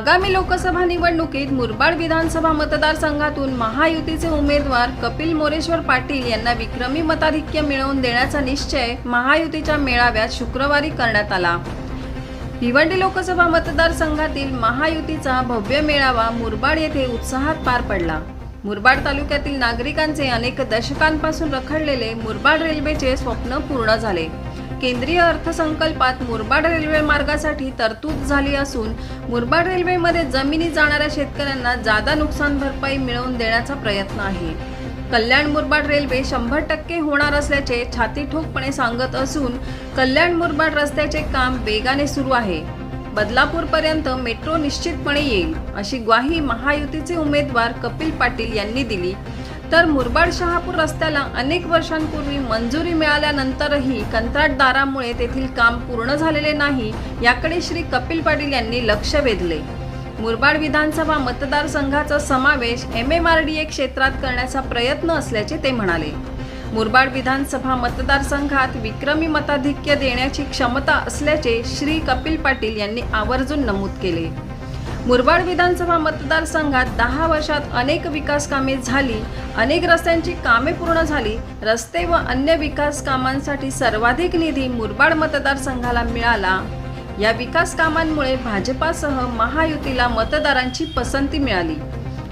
आगामी लोकसभा निवडणुकीत मुरबाड विधानसभा मतदारसंघातून महायुतीचे उमेदवार कपिल मोरेश्वर पाटील यांना विक्रमी मताधिक्य मिळवून देण्याचा निश्चय महायुतीच्या मेळाव्यात शुक्रवारी करण्यात आला. भिवंडी लोकसभा मतदारसंघातील महायुतीचा भव्य मेळावा मुरबाड येथे उत्साहात पार पडला. मुरबाड तालुक्यातील नागरिकांचे अनेक दशकांपासून रखडलेले मुरबाड रेल्वेचे स्वप्न पूर्ण झाले. केंद्रीय अर्थसंकल्पात मुरबाड रेल्वे मार्गासाठी तरतूद झाली असून मुरबाड रेल्वेमध्ये जमिनी जाणाऱ्या शेतकऱ्यांना जादा नुकसान भरपाई मिळवून देण्याचा प्रयत्न आहे. कल्याण मुरबाड रेल्वे शंभर टक्के होणार असल्याचे छातीठोकपणे सांगत असून कल्याण मुरबाड रस्त्याचे काम वेगाने सुरू आहे. बदलापूरपर्यंत मेट्रो निश्चितपणे येईल अशी ग्वाही महायुतीचे उमेदवार कपिल पाटील यांनी दिली. तर मुरबाड शहापूर रस्त्याला अनेक वर्षांपूर्वी मंजुरी मिळाल्यानंतरही कंत्राटदारामुळे तेथील काम पूर्ण झालेले नाही याकडे श्री कपिल पाटील यांनी लक्ष वेधले. मुरबाड विधानसभा मतदारसंघाचा समावेश M M R D A क्षेत्रात करण्याचा प्रयत्न असल्याचे ते म्हणाले. मुरबाड विधानसभा मतदारसंघात विक्रमी मताधिक्य देण्याची क्षमता असल्याचे श्री कपिल पाटील यांनी आवर्जून नमूद केले. मुरबाड विधानसभा मतदारसंघात दहा वर्षात अनेक विकास कामे झाली अनेक रस्त्यांची कामे पूर्ण झाली रस्ते व अन्य विकास कामांसाठी सर्वाधिक निधी मुरबाड मतदारसंघाला मिळाला. या विकास कामांमुळे भाजपासह महायुतीला मतदारांची पसंती मिळाली.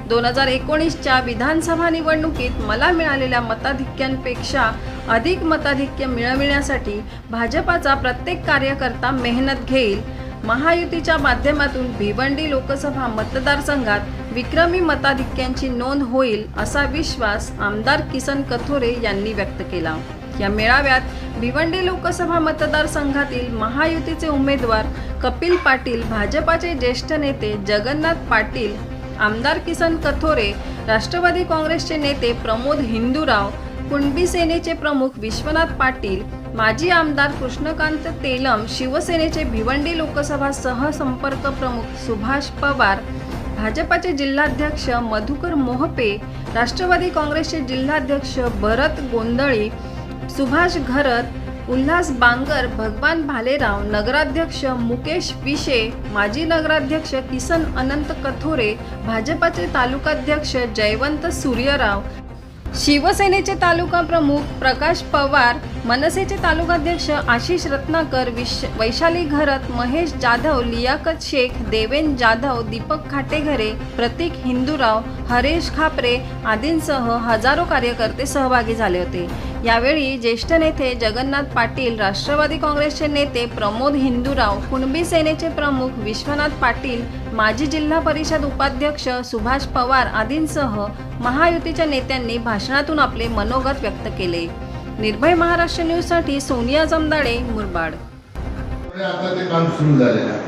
दोन हजार एकोणीसच्या विधानसभा निवडणुकीत मला मिळालेल्या मताधिक्यांपेक्षा अधिक मताधिक्य मिळविण्यासाठी भाजपाचा प्रत्येक कार्यकर्ता मेहनत घेईल. महायुतीच्या माध्यमातून भिवंडी लोकसभा मतदारसंघात विक्रमी मताधिक्यांची नोंद होईल असा विश्वास आमदार किसन कथोरे यांनी व्यक्त केला. या मेळाव्यात भिवंडी लोकसभा मतदारसंघातील महायुतीचे उमेदवार कपिल पाटील भाजपाचे ज्येष्ठ नेते जगन्नाथ पाटील आमदार किसन कथोरे राष्ट्रवादी काँग्रेसचे नेते प्रमोद हिंदूराव कुणबी सेनेचे प्रमुख विश्वनाथ पाटील माजी आमदार कृष्णकांत तेलम शिवसेनेचे भिवंडी लोकसभा सहसंपर्क प्रमुख सुभाष पवार भाजपाचे जिल्हाध्यक्ष मधुकर मोहपे राष्ट्रवादी काँग्रेसचे जिल्हाध्यक्ष भरत गोंधळी सुभाष घरत उल्हास बांगर भगवान भालेराव नगराध्यक्ष मुकेश विशे माजी नगराध्यक्ष किसन अनंत कथोरे भाजपाचे तालुकाध्यक्ष जयवंत सूर्यराव शिवसेनेचे तालुका प्रमुख प्रकाश पवार मनसेचे तालुकाध्यक्ष आशिष रत्नाकर विश वैशाली घरत महेश जाधव लियाकत शेख देवेन जाधव दीपक खाटेघरे प्रतीक हिंदूराव हरेश खापरे आदींसह हजारो कार्यकर्ते सहभागी झाले होते. यावेळी ज्येष्ठ नेते जगन्नाथ पाटील राष्ट्रवादी काँग्रेसचे नेते प्रमोद हिंदूराव कुणबी सेनेचे प्रमुख विश्वनाथ पाटील माजी जिल्हा परिषद उपाध्यक्ष सुभाष पवार आदींसह महायुतीच्या नेत्यांनी भाषणातून आपले मनोगत व्यक्त केले. निर्भय महाराष्ट्र न्यूजसाठी सोनिया जमदाडे मुरबाड. आता ते काम सुरू झालेलं आहे.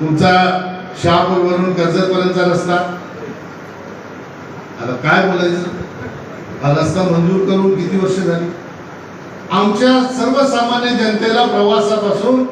तुमचा शहापूरवरून कर्जतपर्यंतचा रस्ता. आता काय बोलायचं? हा रस्ता मंजूर करून किती वर्ष झाली? आमच्या सर्वसामान्य जनतेला प्रवासापासून